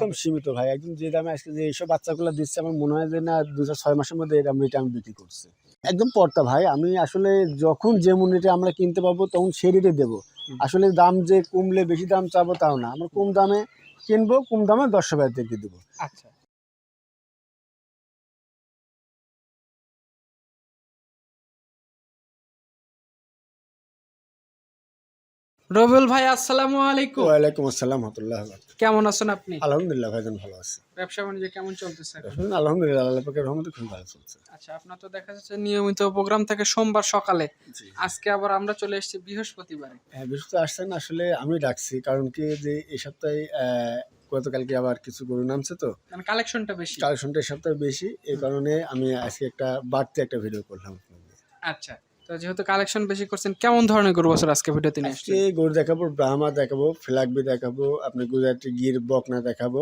একদম সীমিত ভাই। একদম যে দামে আজকে যে এইসব বাচ্চাগুলো দিচ্ছে আমার মনে হয় যে না দু ছয় মাসের মধ্যে এরকম রেটে আমি বিক্রি করছি। একদম পর্তা ভাই। আমি আসলে যখন যে রেটে আমরা কিনতে পারব তখন সেই রেটে দেবো। আসলে দাম যে কমলে বেশি দাম চাবো তাও না। আমরা কম দামে কিনবো কম দামে দশ হাজার টাকা দেবো। আচ্ছা। রবিউল ভাই আসসালামু আলাইকুম। ওয়ালাইকুম আসসালাম রহমতুল্লাহ কেমন আছেন আপনি? আলহামদুলিল্লাহ ভাইজান ভালো আছে। ব্যবসা বাণিজ্য কেমন চলতেছে? আলহামদুলিল্লাহ আল্লাহ পাকের রহমতে খুব ভালো চলছে। আচ্ছা আপনার তো দেখা যাচ্ছে নিয়মিত প্রোগ্রাম থাকে সোমবার সকালে। আজকে আবার আমরা চলে এসেছি বৃহস্পতিবারে। হ্যাঁ বৃহস্পতি আসছেন আসলে আমি ডাকছি কারণ কি যে এই সপ্তাহে গতকালকে আবার কিছু গরু নামছে তো। মানে কালেকশনটা বেশি। কালেকশনটা এই সপ্তাহে বেশি এই কারণে আমি আজকে একটা বাড়তি একটা ভিডিও করলাম। আচ্ছা তো যেহেতু কালেকশন বেশি করছেন কেমন ধরনের গরু বছর আজকে ভিডিওতে নিয়ে আসছেন? গরু দেখাবো ব্রাহ্মা দেখাবো ফ্ল্যাগবি দেখাবো আপনি গুজরাটি গির বকনা দেখাবো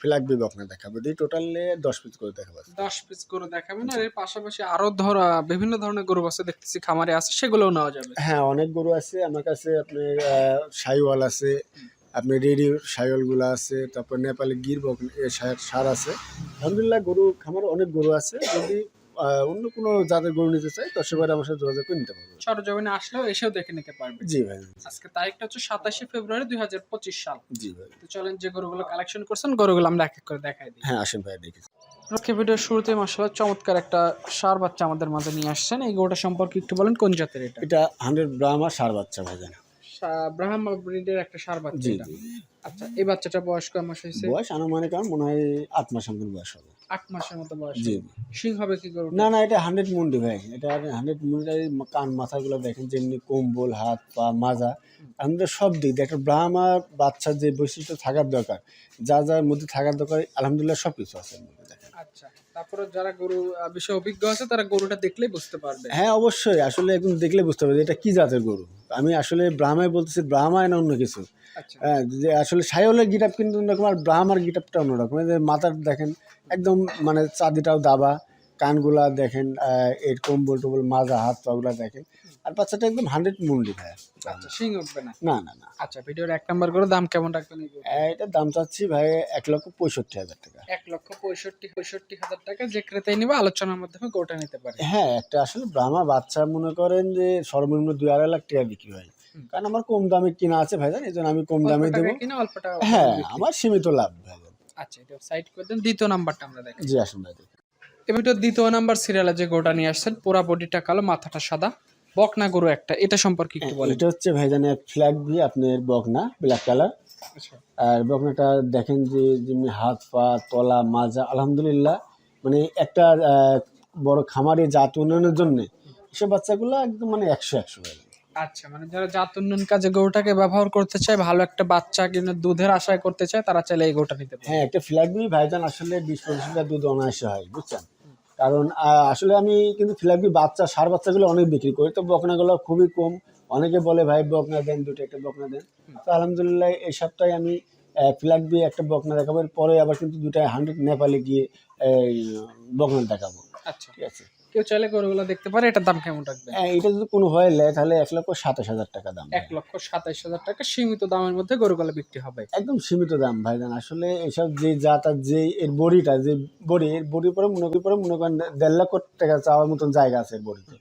ফ্ল্যাগবি বকনা দেখাবো। দিয়ে টোটালে দশ পিস করে দেখাবো দশ পিস গরু দেখাবেন আর এর পাশাপাশি আরও ধর বিভিন্ন ধরনের গরু বছর দেখতেছি খামারে আছে সেগুলোও নেওয়া যাবে। হ্যাঁ অনেক গরু আছে আমার কাছে আপনার আহ, সাইওয়াল আছে আপনি রেডি সাইওয়ালগুলো আছে তারপর নেপালি গির সা- সার আছে। আলহামদুলিল্লাহ গরু খামারে অনেক গরু আছে যদি অন্য কোনো জাতের গরু নিতে চাই তো সেবারে আমার সাথে যোগাযোগ করে নিতে পারব। সরজমিনে আসলেও এসেও দেখে নিতে পারবে। জি ভাই। আজকে তারিখটা হচ্ছে সাতাশে ফেব্রুয়ারি দুই হাজার পঁচিশ সাল। জি ভাই। তো চলেন যে গরুগুলো কালেকশন করছেন গরুগুলো আমরা এক এক করে দেখাই দিই। হ্যাঁ আসেন ভাই দেখি। আজকে ভিডিওর শুরুতে মাসাল্লাহ চমৎকার একটা সার বাচ্চা আমাদের মাঝে নিয়ে আসছেন। এই গরুটা সম্পর্কে একটু বলেন কোন জাতের এটা? এটা হান্ড্রেড ব্রাহ্মা সার বাচ্চা ভাই জানা ব্রাহ্মা ব্রিডের একটা সার বাচ্চা এটা। আচ্ছা এই বাচ্চাটা বয়স কয় মাস হয়েছে? বয়স আনুমানিক আমার মনে হয় আট মাস মতন বয়স হবে। আট মাসের মতো বয়স। জি। সিং হবে কি গরু না না এটা হান্ড্রেড মুন্ডি ভাই। এটা হান্ড্রেড মুন্ডি কান মাথাগুলো দেখেন যেমনি কম্বল হাত পা মাজা আমাদের সব দিক দিয়ে একটা ব্রাহ্মা বাচ্চার যে বৈশিষ্ট্য থাকার দরকার যা যার মধ্যে থাকার দরকার আলহামদুলিল্লাহ সব কিছু আছে মধ্যে। তারপরে যারা গরু বিষয়ে অভিজ্ঞ আছে তারা গরুটা দেখলেই বুঝতে পারবে। হ্যাঁ অবশ্যই। আসলে একদম দেখলে বুঝতে পারবে এটা কি জাতের গরু। আমি আসলে ব্রাহ্মায় বলতেছি ব্রাহ্মায় না অন্য কিছু। আচ্ছা। হ্যাঁ যে আসলে সাইওয়ালের গিটাপ কিন্তু অন্যরকম আর ব্রাহ্মার গিটাপটা অন্যরকম। এই যে মাথার দেখেন একদম মানে চাঁদিটাও দাবা। কানগুলা দেখেন এরকম এর কম্বল টম্বল মাজা হাত পাগুলা দেখেন। আর বাচ্চাটা একদম হান্ড্রেড মুন্ডি ভাই আচ্ছা সিং উঠবে না? না না না। আচ্ছা ভিডিওর এক নম্বর করে দাম কেমন রাখবেন এটার দাম চাচ্ছি ভাই এক লক্ষ পঁয়ষট্টি হাজার টাকা। এক লক্ষ পঁয়ষট্টি পঁয়ষট্টি হাজার টাকা যে ক্রেতাই নিবে আলোচনার মাধ্যমে গোটা নিতে পারে। হ্যাঁ একটা আসলে ব্রাহ্মা বাচ্চা মনে করেন যে সর্বনিম্ন দুই আড়াই লাখ টাকা বিক্রি হয়। কারণ আমার কম দামে কিনা আছে ভাইজান এই জন্য আমি কম দামে দেবো। কিনে অল্প টাকা হ্যাঁ আমার সীমিত লাভ ভাইজান আচ্ছা এটা সাইড করে দেন দ্বিতীয় নাম্বারটা আমরা দেখি জি আসুন ভাই এবার দ্বিতীয় নাম্বার সিরিয়ালে যে গরুটা নিয়ে আসছেন পুরা বডিটা কালো মাথাটা সাদা। বকনা গরু একটা এটা সম্পর্কে একটু বলেন। এটা হচ্ছে ভাইজান ফ্ল্যাগ ভি আপনার বকনা ব্ল্যাক কালার আচ্ছা। আর বকনাটা দেখেন যে যেমনি হাত পা তলা মাজা আলহামদুলিল্লাহ মানে একটা বড় খামারে জাত উন্নয়নের জন্য এসব বাচ্চাগুলো একদম মানে একশো একশো। আচ্ছা মানে যারা জাত উন্নয়ন কাজে গরুটাকে ব্যবহার করতে চায় ভালো একটা বাচ্চা কিনে দুধের আশায় করতে চায় তারা চাইলে এই গরুটা নিতে পারে। হ্যাঁ একটা ফ্ল্যাগ ভি ভাইজান আসলে বিশ পঁচিশ লিটার দুধ অনায়াসে হয় বুঝছেন? কারণ আসলে আমি কিন্তু ফিলাপি বাচ্চা সার বাচ্চাগুলো অনেক বিক্রি করি। তো বকনাগুলো খুবই কম। অনেকে বলে ভাই বকনা দেন দুটো একটা বকনা দেন। তো আলহামদুলিল্লাহ এই সপ্তাহে আমি দিয়ে একটা বকনা দেখাবো। পরে আবার কিন্তু দুটা হান্ড্রেড নেপালে গিয়ে বকনা দেখাবো। আচ্ছা। ঠিক আছে? কেউ চাইলে গরুগুলো দেখতে পারে এটার দাম কেমন রাখবে? হ্যাঁ, এটা যদি কোনো হয় নেয় তাহলে এক লক্ষ সাতাশ হাজার টাকা দাম এক লক্ষ সাতাশ হাজার টাকা সীমিত দামের মধ্যে গরুগুলো বিক্রি হবে। একদম সীমিত দাম ভাই ভাইজান আসলে এসব যে জাত আর যে এর বড়িটা যে বড়ি এর বড়ির পরে মনে করি পরে মনে করেন দেড় লাখ টাকা চাওয়ার মতন জায়গা আছে এর বড়িতে।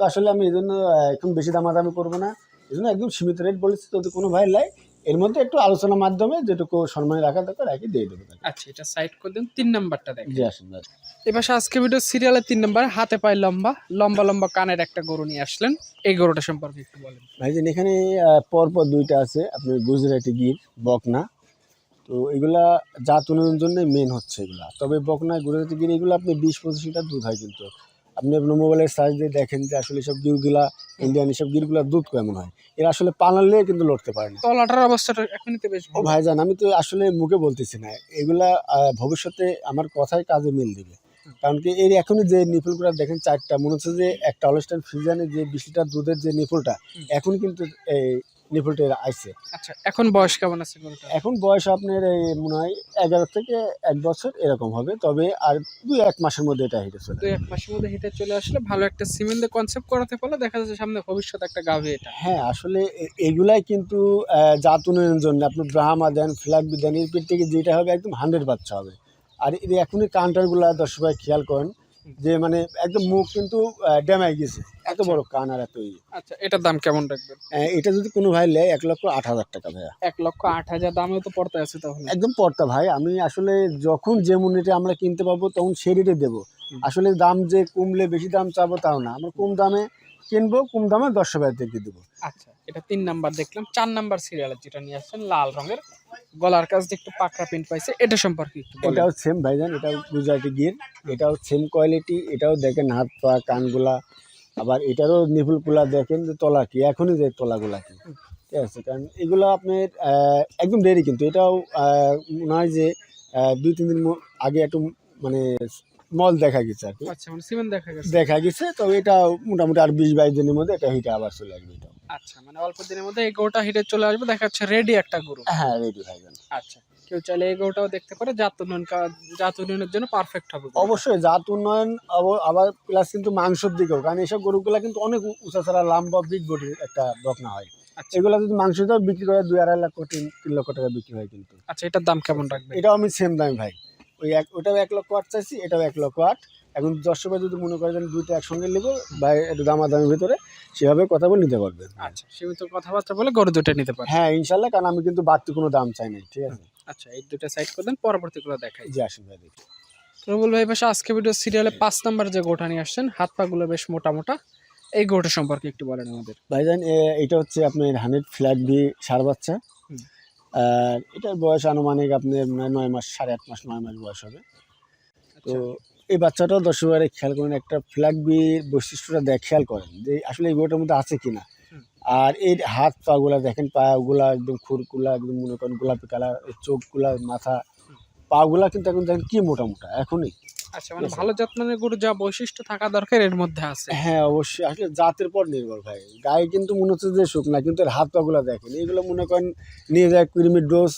তো আসলে আমি এই জন্য একদম বেশি দামাদামি করব না। এই জন্য একদম সীমিত রেট বলেছি যদি কোনো ভাই লাই এর মধ্যে একটু আলোচনার মাধ্যমে যেটুকু সম্মান রাখা দরকার রাখি দিয়ে দেবো আচ্ছা এটা সাইড করে দেন তিন নাম্বারটা দেখ জি আসুন এবার আজকে ভিডিও সিরিয়ালের তিন নাম্বার হাতে পায়ে লম্বা লম্বা লম্বা কানের একটা গরু নিয়ে আসলেন। এই গরুটা সম্পর্কে একটু বলেন। ভাই ভাইজান এখানে পরপর দুইটা আছে আপনার গুজরাটি গির বকনা। তো এগুলা জাত উন্নয়নের জন্য মেন হচ্ছে এগুলা। তবে বকনা গুজরাটি গির এগুলো আপনি বিশ পঁচিশ লিটার দুধ হয় কিন্তু। আপনি আপনার মোবাইলের সার্চ দিয়ে দেখেন যে আসলে সব গিরগুলা ইন্ডিয়ান এসব গিরগুলা দুধ কেমন হয়? এরা আসলে পালালে কিন্তু লড়তে পারে না। তলাটার অবস্থাটা এখনই বেশ ও ভাইজান আমি তো আসলে মুখে বলতেছি না। এগুলা ভবিষ্যতে আমার কথায় কাজে মিল দিবে। কারণ কি এর এখনই যে নিপুলগুলো দেখেন চারটা মনে হচ্ছে যে একটা অলস্টাইন ফ্রিজানে যে বিশ লিটার দুধের যে নিপুলটা এখন কিন্তু এই নিপুলটা আইছে। আচ্ছা এখন বয়স কেমন আছে গরুটা এখন বয়স আপনার এই মনে হয় এগারো থেকে এক বছর এরকম হবে তবে আর দুই এক মাসের মধ্যে এটা হিটে চলে দুই এক মাসের মধ্যে হিটে চলে আসলে ভালো একটা সিমেন্টে কনসেপ্ট করাতে পারলে দেখা যাচ্ছে সামনে ভবিষ্যৎ একটা গাভী এটা। হ্যাঁ আসলে এগুলাই কিন্তু জাত উন্নয়নের জন্য আপনি ব্রাহ্মা দেন ফ্ল্যাগ দেন এর পেট থেকে যেটা হবে একদম হান্ড্রেড বাচ্চা হবে। আর এর এখনই কাউন্টারগুলো দর্শক ভাই খেয়াল করেন যে মানে একদম মুখ কিন্তু ড্যামাই গেছে। এত বড় কান আর এত ইয়ে। আচ্ছা এটার দাম কেমন রাখবেন? এটা যদি কোনো ভাই নেয় এক লক্ষ আট হাজার টাকা ভাইয়া। এক লক্ষ আট হাজার দামেও তো পড়তে আছে তাহলে। একদম পড়তা ভাই। আমি আসলে যখন যে রেটে আমরা কিনতে পারব তখন সেই রেটে দেবো। আসলে দাম যে কমলে বেশি দাম চাবো তাও না। আমরা কম দামে কিনবো কম দামে ভাই দিয়ে দেবো। আচ্ছা এটা তিন নাম্বার দেখলাম। চার নাম্বার সিরিয়ালের যেটা নিয়ে আসছেন লাল রঙের। গলার কাছ একটু পাকড়া প্রিন্ট পাইছে। এটা সম্পর্কে এটাও সেম ভাইজান এটাও গুজরাটি গির এটাও সেম কোয়ালিটি এটাও দেখেন হাত পা কানগুলা। আবার এটারও নিপুলগুলা দেখেন যে তলা কি? এখনই যে তলাগুলা কি? ঠিক আছে কারণ এগুলো আপনার একদম রেডি কিন্তু। এটাও মনে হয় যে দুই তিন দিন আগে একটু মানে মল দেখা গেছে আর কি। আচ্ছা মানে দেখা গেছে। তবে এটা মোটামুটি আর বিশ বাইশ দিনের মধ্যে এটা হিটে আবার চলে আসবে এটা আচ্ছা মানে অল্প দিনের মধ্যে এই গোটা হিটে চলে আসবে দেখা যাচ্ছে রেডি একটা গরু। হ্যাঁ রেডি ভাইজান আচ্ছা। কেউ চাইলে এই গরুটাও দেখতে পারে। জাত উন্নয়ন জাত উন্নয়নের জন্য পারফেক্ট হবে অবশ্যই জাত উন্নয়ন আব- আবার প্লাস কিন্তু মাংসর দিকেও কারণ এইসব গরুগুলা কিন্তু অনেক উঁচা ছাড়া লম্বা বিগ বডির একটা বকনা হয়। আচ্ছা। এগুলো যদি মাংস দাও বিক্রি করে দুই আড়াই লক্ষ তিন তিন লক্ষ টাকা বিক্রি হয় কিন্তু। আচ্ছা এটার দাম কেমন রাখবে এটাও আমি সেম দাম ভাই। ওই এক ওটাও এক লক্ষ আট চাইছি এটাও এক লক্ষ আট। এখন দশ যদি মনে করেন দুইটা একসঙ্গে নেব বা একটু দামাদামের ভিতরে সেভাবে কথা বলে নিতে পারবেন। আচ্ছা সীমিত কথাবার্তা বলে গরু দুটো নিতে পারে হ্যাঁ ইনশাল্লাহ কারণ আমি কিন্তু বাড়তি কোনো দাম চাই না ঠিক আছে? আচ্ছা এই দুটো সাইড করে দেন পরবর্তীগুলো দেখাই। জি আসুন ভাই দেখি। রবুল ভাই পাশে আজকে ভিডিও সিরিয়ালে পাঁচ নাম্বার যে গোটা নিয়ে আসছেন হাত পাগুলো বেশ মোটা মোটা। এই গোটা সম্পর্কে একটু বলেন আমাদের। ভাইজান এটা হচ্ছে আপনার হান্ড্রেড ফ্ল্যাট বি সার বাচ্চা। আর এটার বয়স আনুমানিক আপনার নয়- মাস সাড়ে আট মাস নয় মাস বয়স হবে। তো আচ্ছা। এই বাচ্চাটাও দর্শকবারে খেয়াল করেন একটা ফ্ল্যাগ বির বৈশিষ্ট্যটা দেখ খেয়াল করেন যে আসলে এই গোটার মধ্যে আছে কিনা। হুম। আর এর হাত পাগুলা দেখেন পাগুলা একদম খুরকুলা একদম মনে করেন গোলাপি কালার চোখগুলা মাথা পাগুলা কিন্তু এখন দেখেন কি মোটা মোটা এখনই। আচ্ছা মানে ভালো গরু যা বৈশিষ্ট্য থাকা দরকার এর মধ্যে আছে। হ্যাঁ অবশ্যই। আসলে জাতের পর নির্ভর ভাই। গায়ে কিন্তু মনে হচ্ছে যে শুকনা কিন্তু এর হাত পাগুলা দেখেন এগুলো মনে করেন নিয়ে যায় কৃমির ডোজ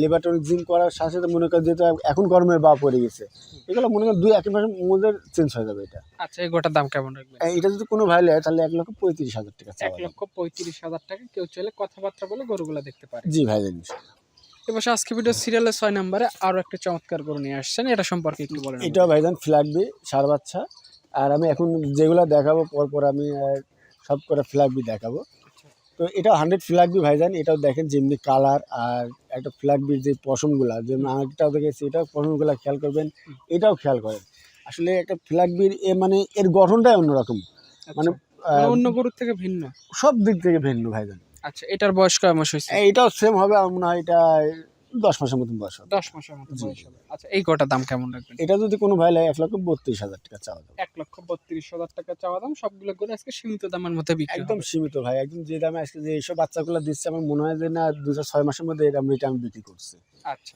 লিভারটনিক জিম করার সাথে সাথে মনে করেন যেহেতু এখন গরমের বা পড়ে গেছে এগুলো মনে করেন দুই এক মাসের মধ্যে চেঞ্জ হয়ে যাবে এটা। আচ্ছা এই গোটার দাম কেমন রাখবে এটা যদি কোনো ভাই নেয় তাহলে এক লক্ষ পঁয়ত্রিশ হাজার টাকা এক লক্ষ পঁয়ত্রিশ হাজার টাকা কেউ চলে কথাবার্তা বলে গরুগুলো দেখতে পারে। জি ভাই জানি। এবার আজকে ভিডিও সিরিয়ালের ছয় নম্বরে আরও একটা চমৎকার গরু নিয়ে আসছেন এটা সম্পর্কে একটু বলেন এটাও ভাইজান ফ্ল্যাগবি সার বাচ্চা। আর আমি এখন যেগুলো দেখাবো পরপর আমি সব করে ফ্ল্যাগবি দেখাবো। তো এটা হান্ড্রেড ফ্ল্যাগবি ভাইজান এটাও দেখেন যেমনি কালার আর একটা ফ্ল্যাগবির যে পশমগুলা যেমন আগেরটাও দেখেছি এটাও পশমগুলা খেয়াল করবেন এটাও খেয়াল করেন। আসলে একটা ফ্ল্যাগবির এ মানে এর গঠনটাই অন্যরকম। মানে আচ্ছা, মানে অন্য গরুর থেকে ভিন্ন? সব দিক থেকে ভিন্ন ভাইজান। আচ্ছা এটার বয়স কয় মাস হয়েছে? এটাও সেম হবে আমার মনে হয় এটা দশ মাসের মতন বয়স হবে। দশ মাসের মতো জি। বয়স হবে। আচ্ছা এই গোটার দাম কেমন রাখবেন এটা যদি কোনো ভাই লাগে এক লক্ষ বত্রিশ হাজার টাকা চাওয়া দাম এক লক্ষ বত্রিশ হাজার টাকা চাওয়া দাম সবগুলো করে আজকে সীমিত দামের মধ্যে বিক্রি একদম সীমিত ভাই একদম যে দামে আজকে যে এইসব বাচ্চাগুলো দিচ্ছে আমার মনে হয় যে না দু চার ছয় মাসের মধ্যে এটা আমি বিক্রি করছি। আচ্ছা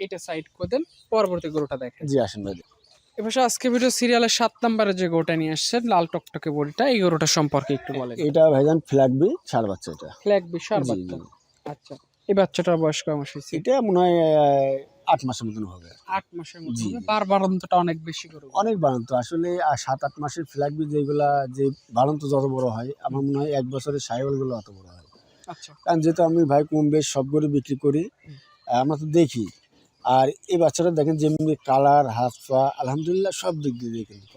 এটা সাইড করে দেন পরবর্তী গরুটা দেখেন। জি আসেন ভাই এবার আজকে ভিডিও সিরিয়ালের সাত নম্বরে যে গরুটা নিয়ে আসছেন লাল টকটকে বড়িটা এই গরুটা সম্পর্কে একটু বলেন। এটা ভাইজান ফ্ল্যাগবি সার বাচ্চা এটা। ফ্ল্যাগ বিশাল জি, বাচ্চা। জি। আচ্ছা। এই বাচ্চাটার বয়স কয় মাস হয়েছে? এটা মনে হয় আট মাসের মতন হবে। আট মাসের মতো জি, হবে। জি। বার বারান্তটা অনেক বেশি করে অনেক বাড়ন্ত আসলে আর সাত আট মাসের ফ্ল্যাগবি যেগুলা যে বাড়ন্ত যত বড় হয় আমার মনে হয় এক বছরের সাইকেলগুলো অত বড় হয় আচ্ছা। কারণ যেহেতু আমি ভাই কম বেশ সব গরু বিক্রি করি আমরা তো দেখি। আর এই বাচ্চাটা দেখেন যেমনি কালার হাত পা আলহামদুলিল্লাহ সব দিক দিয়ে কিন্তু।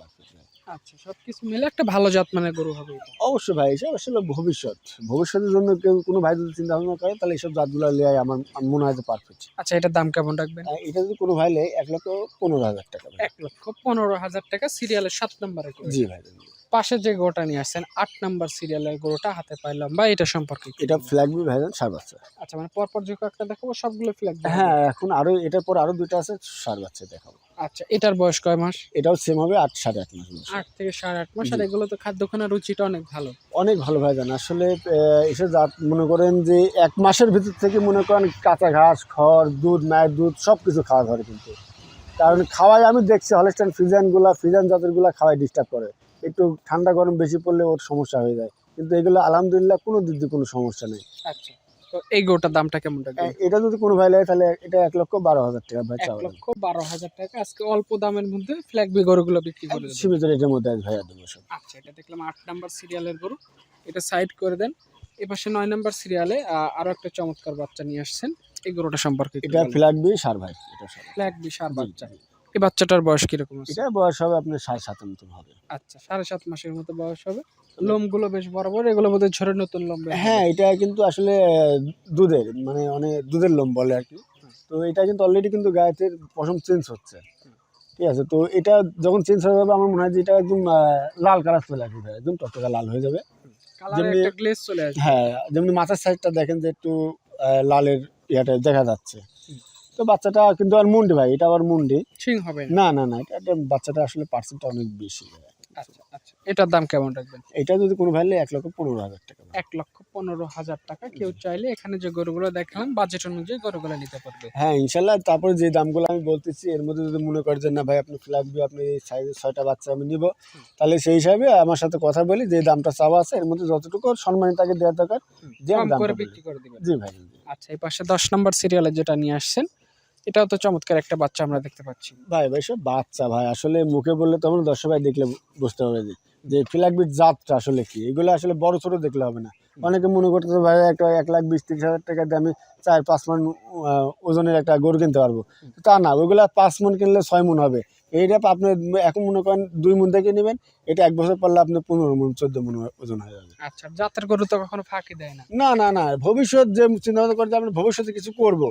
আচ্ছা সবকিছু মিলে একটা ভালো জাত মানে গরু হবে অবশ্যই ভাই এসব আসলে ভবিষ্যৎ। ভবিষ্যতের জন্য কেউ কোনো ভাই যদি চিন্তা ভাবনা করে তাহলে এইসব জাতগুলো লেয় আমার আমার মনে হয় যে পারফেক্ট আচ্ছা এটার দাম কেমন রাখবেন? এটা যদি কোনো ভাই লেয় এক লক্ষ পনেরো হাজার টাকা এক লক্ষ পনেরো হাজার টাকা সিরিয়ালের সাত নম্বরে জি ভাই পাশে যে গোটা নিয়ে আসছেন আট নাম্বার সিরিয়ালের গোটা হাতে পাইলাম। বা এটা সম্পর্কে এটা বলুন। ফ্ল্যাগবি ভাইজান সার বাচ্চা। আচ্ছা মানে পরপর যে কয়েকটা দেখাবো সবগুলো ফ্ল্যাগ হ্যাঁ এখন আরও এটার পর আরও দুটো আছে সার বাচ্চা দেখাবো। আচ্ছা এটার বয়স কয় মাস? এটাও সেম হবে আট সাড়ে আট মাস আট থেকে সাড়ে আট মাস আর এগুলো তো খাদ্যখানার রুচিটা অনেক ভালো। অনেক ভালো ভাই জান আসলে এসে জাত মনে করেন যে এক মাসের ভিতর থেকে মনে করেন কাঁচা ঘাস খড় দুধ মায়ের দুধ সব কিছু খাওয়া ধরে কিন্তু। কারণ খাওয়াই আমি দেখছি হলস্টাইন ফ্রিজানগুলা ফ্রিজান জাতেরগুলা খাওয়াই ডিস্টার্ব করে। একটু ঠান্ডা গরম বেশি পড়লে ওর সমস্যা হয়ে যায়। কিন্তু এগুলো আলহামদুলিল্লাহ কোনো দিক দিয়ে কোনো সমস্যা নেই। আচ্ছা। তো এই গরুটার দামটা কেমন এটা যদি কোনো ভাই লাগে তাহলে এটা এক লক্ষ বারো হাজার টাকা ভাই এক লক্ষ বারো হাজার টাকা। আজকে অল্প দামের মধ্যে ফ্ল্যাগবি গরুগুলো বিক্রি করে সীমিত রেটের মধ্যে আজ দেবো আচ্ছা এটা দেখলাম আট নাম্বার সিরিয়ালের গরু। এটা সাইড করে দেন। এপাশে নয় নাম্বার সিরিয়ালে আরও একটা চমৎকার বাচ্চা নিয়ে আসছেন। এই গরুটা সম্পর্কে এটা ফ্ল্যাগবি সার ভাই এটা ফ্ল্যাগ বিশার জি, বাচ্চা। এই বাচ্চাটার বয়স কীরকম আছে? এটা বয়স হবে আপনার সাড়ে সাতের মতন হবে। আচ্ছা সাড়ে সাত মাসের মতো বয়স হবে। লোমগুলো বেশ বড় বড় এগুলো বোধহয় ঝরে নতুন লোম হ্যাঁ এটা কিন্তু আসলে দুধের মানে অনেক দুধের লোম বলে আর কি। তো এটা কিন্তু অলরেডি কিন্তু গায়েতের পশম চেঞ্জ হচ্ছে। ঠিক আছে তো এটা যখন চেঞ্জ হয়ে যাবে আমার মনে হয় যে এটা একদম লাল কালার চলে আসবে একদম টকটকা লাল হয়ে যাবে। যেমনি- গ্লেজ চলে আসবে। হ্যাঁ যেমনি মাথার সাইডটা দেখেন যে একটু লালের ইয়াটা দেখা যাচ্ছে। তো বাচ্চাটা কিন্তু আর মুন্ডি ভাই এটা আবার মুন্ডি। সিং হবে না? না না এটা বাচ্চাটা আসলে পার্সেন্টটা অনেক বেশি আচ্ছা আচ্ছা এটার দাম কেমন রাখবেন? এটা যদি কোনো ভাই এক লক্ষ পনেরো হাজার টাকা। এক লক্ষ পনেরো হাজার টাকা কেউ চাইলে এখানে যে গরুগুলো দেখালাম বাজেট অনুযায়ী গরুগুলো নিতে পারবে। হ্যাঁ ইনশাল্লাহ তারপরে যে দামগুলো আমি বলতেছি এর মধ্যে যদি মনে করেন না ভাই আপনি ফ্ল্যাগবি আপনি এই সাইজের ছয়টা বাচ্চা আমি নিব তাহলে সেই হিসাবে আমার সাথে কথা বলি যে দামটা চাওয়া আছে এর মধ্যে যতটুকু সম্মানী তাকে দেওয়া দরকার যে দামটা করে বিক্রি করে দিবেন। জি ভাই আচ্ছা এই পাশে দশ নম্বর সিরিয়ালে যেটা নিয়ে আসছেন এটাও তো চমৎকার একটা বাচ্চা আমরা দেখতে পাচ্ছি। ভাই ভাই সব বাচ্চা ভাই। আসলে মুখে বললে তো আমরা দর্শক ভাই দেখলে বুঝতে হবে যে যে ফ্ল্যাগবির জাতটা আসলে কি? এগুলো আসলে বড় ছোট দেখলে হবে না। অনেকে মনে করতেছে ভাই একটা এক লাখ বিশ তিরিশ হাজার টাকা দিয়ে আমি চার পাঁচ মন ওজনের একটা গরু কিনতে পারব। তা না ওইগুলা পাঁচ মন কিনলে ছয় মন হবে। এইটা আপনি এখন মনে করেন দুই মন থেকে নেবেন এটা এক বছর পারলে আপনি পনেরো মন চোদ্দ মন ওজন হয়ে যাবে। আচ্ছা জাতের গরু তো কখনো ফাঁকি দেয় না। না না না ভবিষ্যৎ যে চিন্তা ভাবনা করে যে আমরা ভবিষ্যতে কিছু করব।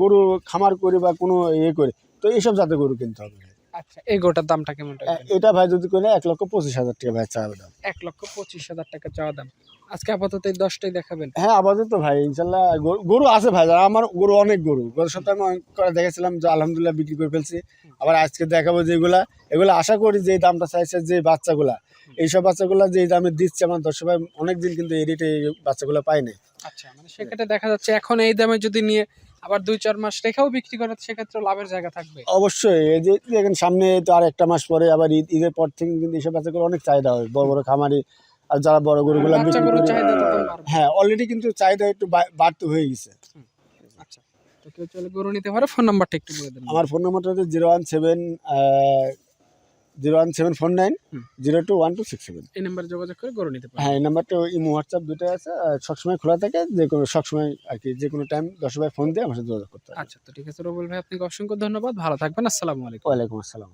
গরু খামার করি বা কোনো ইয়ে করে তো এইসব জাতের গরু কিনতে হবে। আচ্ছা এই গরুটার দামটা কেমন এটা ভাই যদি এক লক্ষ পঁচিশ হাজার টাকা ভাই চাওয়া দাম। এক লক্ষ পঁচিশ হাজার টাকা চাওয়া দাম। আজকে আপাতত এই দশটাই দেখাবেন। হ্যাঁ আপাতত ভাই ইনশাল্লাহ গরু- আছে ভাই আমার গরু অনেক গরু। গত সপ্তাহে আমি অনেক করে দেখেছিলাম যে আলহামদুলিল্লাহ বিক্রি করে ফেলছি। আবার আজকে দেখাবো যেগুলা এগুলো আশা করি যে দামটা চাইছে যে বাচ্চাগুলা। এইসব বাচ্চাগুলা যে দামে দিচ্ছে আমার দর্শক ভাই অনেকদিন কিন্তু এই রেটে বাচ্চাগুলো পাই নাই। আচ্ছা মানে সেক্ষেত্রে দেখা যাচ্ছে এখন এই দামে যদি নিয়ে আবার দুই চার মাস রেখেও বিক্রি করে সেক্ষেত্রে লাভের জায়গা থাকবে। অবশ্যই এই যে দেখেন সামনে তো আর একটা মাস পরে আবার ঈদ ঈদের পর থেকে কিন্তু এইসব বাচ্চাগুলো অনেক চাহিদা হয়। বড় বড় খামারি আর যারা বড় গরুগুলো হ্যাঁ অলরেডি কিন্তু চাহিদা একটু বাড়তে হয়ে গেছে। আচ্ছা। তো কেউ চলে গরু নিতে পারে ফোন নাম্বারটা একটু বলে দেন। আমার ফোন নাম্বারটা হচ্ছে zero one seven zero one seven four nine zero two one two six seven. এই নাম্বারে যোগাযোগ করে করে নিতে পারে হ্যাঁ এই নাম্বারটা ইমো হোয়াটসঅ্যাপ দুটোই আছে আর সবসময় খোলা থাকে যে কোনো সবসময় আর কি যে কোনো টাইম দশ ভাই ফোন দিয়ে আমার সাথে যোগাযোগ করতে আচ্ছা তো ঠিক আছে রবুল ভাই আপনাকে অসংখ্য ধন্যবাদ ভালো থাকবেন আসসালামু আলাইকুম। ওয়ালাইকুম আসসালাম।